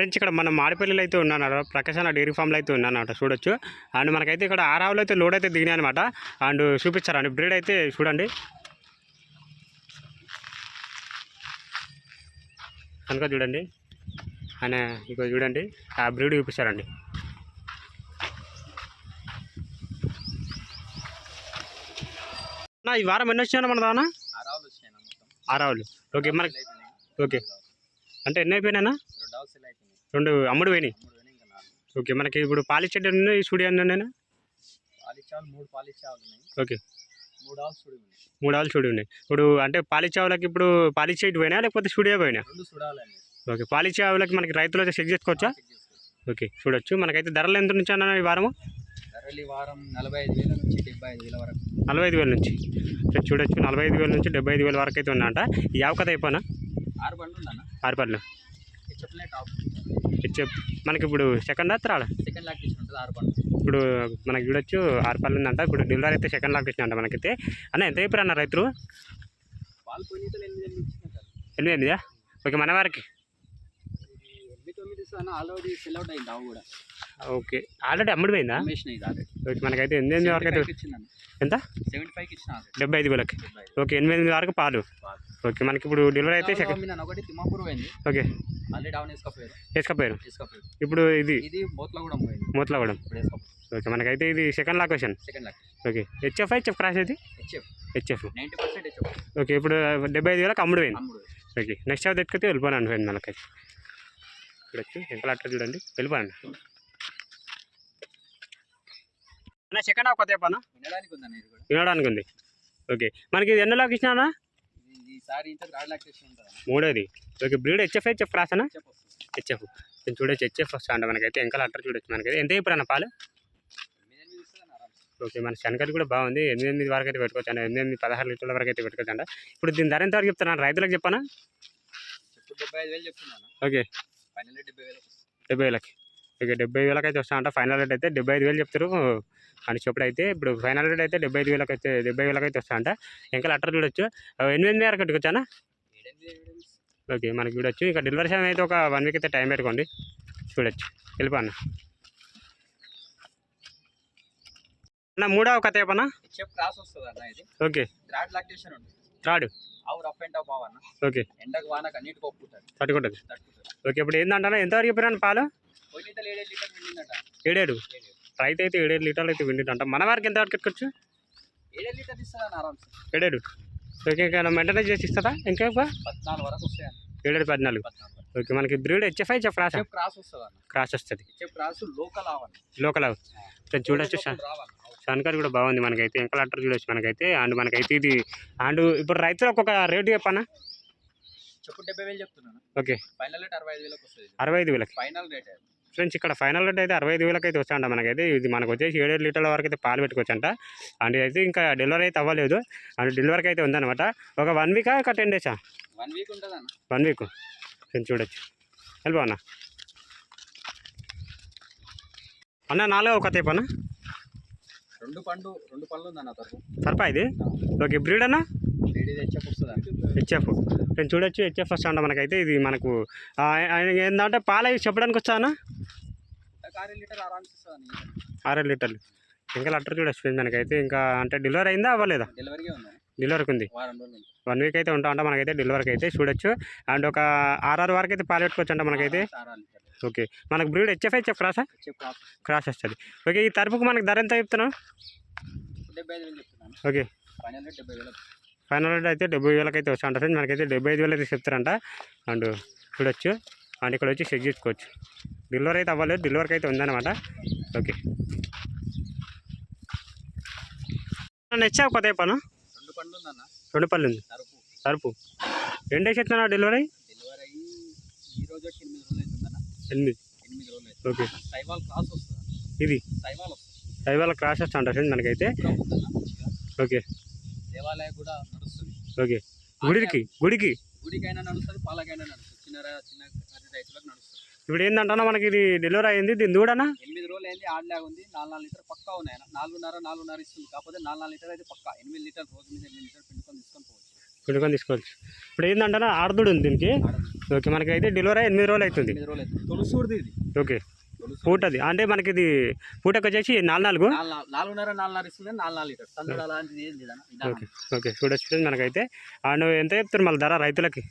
Friends ఇక్కడ మన మాడిపల్లిలో అయితే ఉన్నాను ప్రకాశ్ అన్న డైరీ ఫామ్లో అయితే ఉన్నానమాట చూడొచ్చు. అండ్ మనకైతే ఇక్కడ ఆరావులు అయితే లోడ్ అయితే దిగినాయి అనమాట అండ్ చూపించారండి బ్రీడ్ అయితే చూడండి. కనుక చూడండి. ఆయన ఇక చూడండి ఆ బ్రీడ్ చూపిస్తారండి. అన్న, ఈ వారం ఎన్ని వచ్చినా మన దానా? ఆరావులు ఓకే మనకి ఓకే. అంటే ఎన్ని అయిపోయినా రెండు అమ్ముడు పోయినాయి? ఓకే మనకి ఇప్పుడు పాలిచ్చేటి ఉన్నాయి స్టూడియో నేను పాలిచ్చావులు మూడు పాలిచ్చావులు ఉన్నాయి. ఓకే. మూడు ఆవులు స్టూడియో ఉన్నాయి. ఇప్పుడు అంటే పాలిచ్చే ఆవులకి ఇప్పుడు పాలిచ్చే ఇటు పోయినా లేకపోతే స్టూడియో పోయినా? ఓకే పాలిచ్చే ఆవులకి మనకి రైతులు అయితే చెక్ చేసుకోవచ్చా? ఓకే చూడొచ్చు. మనకైతే ధరలు ఎంత నుంచి అన్న ఈ వారము? ధరలు ఈ వారం నలభై ఐదు వేల నుంచి డెబ్బై ఐదు వేల వరకు. నలభై ఐదు వేల నుంచి. చూడొచ్చు నలభై ఐదు వేల నుంచి డెబ్బై ఐదు వేల వరకు అయితే ఉన్నాయంట. ఈ ఆవు కథ అయిపోయినా ఆరు బండ్లు ఉందన్న ఆరుపల్లి టాప్. మనకి ఇప్పుడు సెకండ్ త్రాడా సెకండ్ లాక్ ఉంటుంది ఆరు ఇప్పుడు మనకి చూడొచ్చు ఆరుపల్లి ఉందంట. ఇప్పుడు డెలివరీ అయితే సెకండ్ లాక్ ఇచ్చినంట మనకైతే. అన్న ఎంత అయిపోయారు అన్న రైతులు? ఎనిమిది ఎనిమిది? ఓకే మన వారికి. ఎనిమిది తొమ్మిది ఇస్తాను ఆల్రెడీ సెల్ అవుట్ అయింది ఆవు కూడా. ఓకే. ఆల్రెడీ అమ్ముడు పోయిందా? ఆల్రెడీ. ఓకే మనకైతే ఎనిమిది ఎనిమిది వరకు అయితే ఎంత? సెవెంటీ ఫైవ్కి ఇచ్చిన డెబ్బై ఐదు వేలకి. ఓకే ఎనిమిది ఎనిమిది వరకు పాలు. ఓకే మనకి ఇప్పుడు డెలివరీ అయితే సెకండ్. అమ్మినాను ఒకటి తిమ్మాపూర్ పోయింది. ఓకే. ఆల్రెడీ వేసుకపోయారు. ఇప్పుడు ఇది ఇది పోయింది. ఓకే మనకైతే ఇది సెకండ్ లాకేషన్ సెకండ్ లాక్ ఓకే హెచ్ఎఫ్ హెచ్ఎఫ్ క్రాస్ అయితే HF. HF. Ninety percent HF. Okay ఇప్పుడు డెబ్బై ఐదు వేలకు అమ్ముడు పోయింది. ఓకే నెక్స్ట్ అవి ఎత్తుకైతే వెళ్ళిపోయాను అనిపోయింది మనకైతే. చూడొచ్చు ఎంకలు అట్లా చూడండి. వెళ్ళిపోయాను అన్న సెకండ్ హాఫ్ కొత్త చెప్పనా? వినడానికి ఉందన్న ఇది కూడా. వినడానికి ఉంది. ఓకే. మనకి ఇది ఎన్నో లాక్ ఇచ్చినా మూడోది. Okay breed HF HF cross అన్న హెచ్ఎఫ్ నేను చూడొచ్చు హెచ్ఎఫ్ వస్తా అంట మనకైతే. ఎంకలు అట్లా చూడొచ్చు మనకైతే. ఎంత ఇప్పుడు అన్న పాలు? ఓకే మన శనగలు కూడా బాగుంది. ఎనిమిది ఎనిమిది వరకు అయితే పెట్టుకోవచ్చు అండి ఎనిమిది ఎనిమిది పదహారు లీటర్ల వరకు అయితే పెట్టుకోవచ్చు అంట. ఇప్పుడు దీని ధర ఎంత వరకు చెప్తాను రైతులకు చెప్పానా? చెప్పు డెబ్బై ఐదు వేలు చెప్తున్నాను ఓకే. డెబ్బై వేలకు వస్తుంది. డెబ్బై వేలకి. వేలకి అయితే వస్తా అంట ఫైనల్ రేట్ అయితే డెబ్బై ఐదు వేలు చెప్తారు అని చెప్పుడు అయితే ఇప్పుడు ఫైనల్ రేట్ అయితే డెబ్బై ఐదు వేలకి అయితే డెబ్బై వేలకి అయితే వస్తా అంట ఇంకా లెటర్ చూడొచ్చు. ఎనిమిది వరకు ఏడెనిమిది ఏడెనిమిది ఓకే మనకి చూడొచ్చు. ఇంకా డెలివరీ సమయం అయితే ఒక వన్ వీక్ అయితే టైం పెట్టుకోండి. చూడొచ్చు. వెళ్ళిపోన్న అన్న. మూడవ కథ చెప్పనా హెచ్ఎఫ్ క్రాస్ వస్తుంది అన్న ఇది. ఓకే. థర్డ్ లాక్టేషన్ ఉంటుంది. త్రాడు ఆవు రఫ్ అండ్ టఫ్ అన్న. ఓకే. ఎండకు వానకు అన్నిటికి ఒప్పుకుంటుంది తట్టుకుంటుంది. తట్టుకుంటుంది. ఓకే ఇప్పుడు ఏంటంటే ఎంతవరకు చెప్పినాను పాలు? ఏడేడు. రైతు అయితే ఏడేడు లీటర్లు అయితే వింటుందంట మన వారికి ఎంతవరకు వరకు ఏడేడు. ఓకే ఇంకా మెయింటెనెన్స్ చేసి ఇస్తుందా ఇంకా ఎక్కువ? పద్నాలుగు వరకు వస్తాయి ఏడేడు పద్నాలుగు. ఓకే మనకి breed HF HF cross cross వస్తుంది. క్రాస్ వస్తుంది క్రాస్ లోకల్ ఆవన్న లోకల్ చూడొచ్చు శనకర్ కూడా బాగుంది మనకైతే. ఇంకా లెటర్ చూడొచ్చు మనకైతే. అండ్ మనకైతే ఇది అండ్ ఇప్పుడు రైతులకు ఒక రేటు చెప్పనా? చెప్పు డెబ్బై వేలు చెప్తున్నాను. ఓకే. ఫైనల్ రేట్ అరవై ఐదు వేలకు వస్తుంది. అరవై ఐదు వేలకి? ఫైనల్ రేట్ ఫ్రెండ్స్ ఇక్కడ ఫైనల్ రేట్ అయితే అరవై ఐదు వేలకి అయితే వస్తాయంట మనకైతే. ఇది మనకు వచ్చేసి ఏడేడు లీటర్ల వరకు అయితే పాలు పెట్టుకోవచ్చంట. అండ్ అయితే ఇంకా డెలివరీ అయితే అవ్వలేదు. అండ్ డెలివరీకి అయితే ఉందన్నమాట. ఒక వన్ వీకా ఒక టెన్ డేసా? వన్ వీక్ ఉంటుంది అన్న వన్ వీక్. ఫ్రెండ్స్ చూడొచ్చు. వెళ్ళిపో అన్న. అన్న నాలుగో ఒక తేపన్నా రెండు పండు రెండు పళ్ళు ఉంది అన్న తరపు. సరిపా ఇది? ఓకే బ్రీడ్ అన్న? హెచ్ఎఫ్ నేను చూడొచ్చు హెచ్ఎఫ్ అంట మనకైతే. ఇది మనకు ఏంటంటే పాలు చెప్పడానికి వచ్చా అన్న ఆరు లీటర్లు. ఇంకా లెటర్ చూడొచ్చు ఫ్రెండ్స్ మనకైతే ఇంకా అంటే డెలివరీ అయిందా అవ్వలేదా? డెలివరీకి ఉంది. వన్ వీక్ అయితే ఉంటా ఉంటా మనకైతే డెలివరీకి అయితే చూడొచ్చు. అండ్ ఒక ఆర్ఆర్ వరకు అయితే పాలు పెట్టుకోవచ్చు అంట మనకైతే. ఓకే. మనకు బ్రీడ్ హెచ్ఎఫ్ హెచ్ఎఫ్ క్రాసా. క్రాస్ వస్తుంది. ఓకే ఈ తరపుకు మనకు ధర ఎంత చెప్తున్నాను. ఓకే. ఫైనల్ అయితే డెబ్బై వేలకి అయితే వస్తా ఉంటుంది మనకైతే డెబ్బై ఐదు వేలు అయితే చెప్తారంట. అండ్ చూడొచ్చు. అండ్ ఇక్కడ వచ్చి చెక్ చేసుకోవచ్చు. డెలివరీ అయితే అవ్వలేదు. డెలివరీకి అయితే ఉందన్నమాట. ఓకే నెచ్చావు కొత్త పను? రెండు పళ్ళు ఉంది తరపు తరుపు రెండు డేస్ ఎత్తున్నా డెలివరీ ఎనిమిది ఓకే ఇది? సైవాల్ క్రాస్ వస్తా మనకైతే. ఓకే దేవాలయం కూడా ఓకే. గుడికి గుడికి. గుడికైనా నడుస్తుంది పాలకైనా నడుస్తుంది. చిన్న ర- చిన్న కర్రీ రైతులకు నడుస్తుంది. ఇప్పుడు ఏంటంటే మనకి ఇది డెలివరీ అయింది దీని దూడనా? ఎనిమిది రోజులు అయింది ఆడలాగా ఉంది. నాలుగు నాలుగు లీటర్ పక్కా ఉన్నాయి. నాలుగున్నర నాలుగున్నర ఇస్తుంది. కాకపోతే నాలుగు నాలుగు లీటర్ అయితే పక్కా. ఎనిమిది లీటర్ రోజు మీద ఎనిమిది లీటర్ పిండుకొని తీసుకొని పోవచ్చు. పిండుకొని తీసుకోవచ్చు. ఇప్పుడు ఏంటంటే ఆడదుడు ఉంది దీనికి. ఓకే మనకైతే డెలివరీ ఎనిమిది రోజులు అవుతుంది. ఎనిమిది రోజులు అవుతుంది. తొలుసూడిది ఇది. ఓకే. పూటది. అంటే మనకి ఇది పూటకు వచ్చేసి నాలుగు నాలుగు? నాలుగు నాలుగు- నాలుగున్నర నాలుగున్నర ఇస్తుంది. నాలుగు నాలుగు లీటర్. అలాంటిది ఏం. ఓకే. ఓకే. చూడొచ్చు ఫ్రెండ్స్ మనకైతే. అండ్ ఎంత చెప్తారు మళ్ళీ ధర రైతులకి?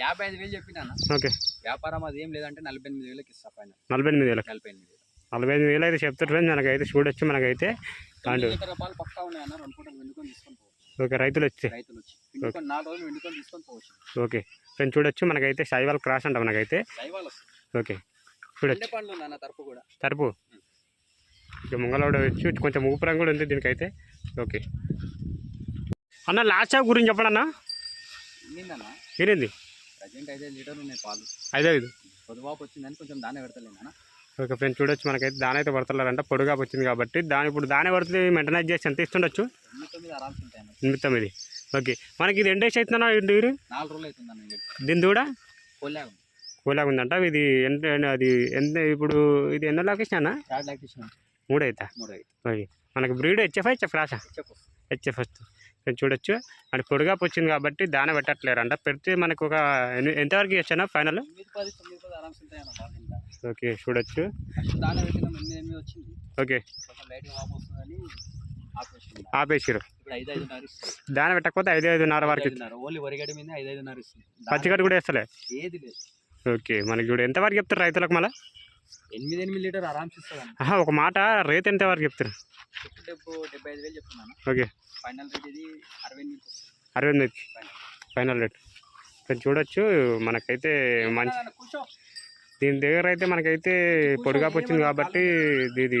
యాభై ఐదు వేలు చెప్పినా ఓకే. వ్యాపారం అది ఏం లేదంటే నలభై ఎనిమిది వేలకి ఇస్తా పైన నలభై ఎనిమిది వేలకు? నలభై ఎనిమిది వేలు. నలభై ఎనిమిది వేలు అయితే చెప్తారు ఫ్రెండ్స్ మనకైతే. చూడొచ్చు మనకైతే. అండ్. తొమ్మిది లీటర్ రూపాయలు పక్కా ఉన్నాయన్న. రెండు పూటలు వెండుకొని తీసుకొని పోవచ్చు. ఓకే రైతులు వచ్చి. రైతులు వచ్చి. వెండుకొని నాలుగు రోజులు వెండుకొని తీసుకొని పోవచ్చు. ఓకే. ఫ్రెండ్స్ చూడొచ్చు. మనకైతే సైవాల్ క్రాస్ అంట మనకైతే. ఓకే. చూడొచ్చు. తరపు కూడా. తరపు? ఇక ముంగళవాడ వచ్చి కొంచెం ఊపిరం కూడా ఉంది దీనికైతే. ఓకే. అన్న లాస్ట్ షాప్ గురించి చెప్పండి అన్న. ప్రజెంట్ ఐదు లీటర్లు ఉన్నాయి పాలు. ఐదు ఐదు? పొదువాపు వచ్చిందని కొంచెం దానే పెడతలేనా ఓకే ఫ్రెండ్స్ చూడొచ్చు మనకైతే దాని అయితే పడతలేరంట పొడుగా వచ్చింది కాబట్టి దాని ఇప్పుడు దాని పడుతుంది మెయింటెనైజ్ చేసి ఎంత ఇస్తుండొచ్చు? ఎనిమిది తొమ్మిది ఓకే మనకి ఇది ఎండేసి అవుతుందా నీరు నాలుగు రోజులు అవుతుందన్న దీని కూడా కొల్లాగా. కూలాగా ఉందంట. ఇది ఎంత అది ఎంత ఇప్పుడు ఇది ఎన్నో లాకేషన్ మూడు మనకి బ్రీడ్ హెచ్ఎఫ్ హెచ్ఎఫ్ రాసా? హెచ్ఎఫ్. వస్తుంది చూడొచ్చు. అంటే పొడుగా వచ్చింది కాబట్టి దాన పెట్టట్లేరంట. పెడితే మనకు ఒక ఎంతవరకు ఇచ్చానా ఫైనల్? ఓకే చూడొచ్చు. ఓకే. ఆపేసిరు దాన పెట్టకపోతే ఐదు ఐదున్నర వరకు పచ్చిగడ్డి కూడా వేస్తలే? ఏది లేదు. ఓకే. మనకి ఇప్పుడు ఎంతవరకు చెప్తారు రైతులకు మళ్ళీ? ఎనిమిది ఎనిమిది లీటర్ ఆరామ్స్ ఇస్తుంది ఒక మాట రేట్ చెప్తారు? డెబ్బు ఐదు వేలు చెప్తున్నాను. ఓకే. ఫైనల్ రేట్ ఇది అరవై ఎనిమిది వస్తుంది అరవై ఎనిమిది ఫైనల్. రేట్. ఇక్కడ చూడొచ్చు మనకైతే మంచి దీని దగ్గర అయితే మనకైతే పొడిగా వచ్చింది కాబట్టి ఇది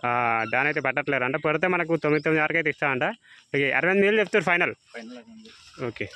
ఆ, దాని అయితే పెట్టట్లేరు అంటే. పెడితే మనకు తొమ్మిది తొమ్మిది వరకు అయితే ఇస్తామంట ఓకే అరవై ఎనిమిది వేలు చెప్తారు ఫైనల్. ఓకే.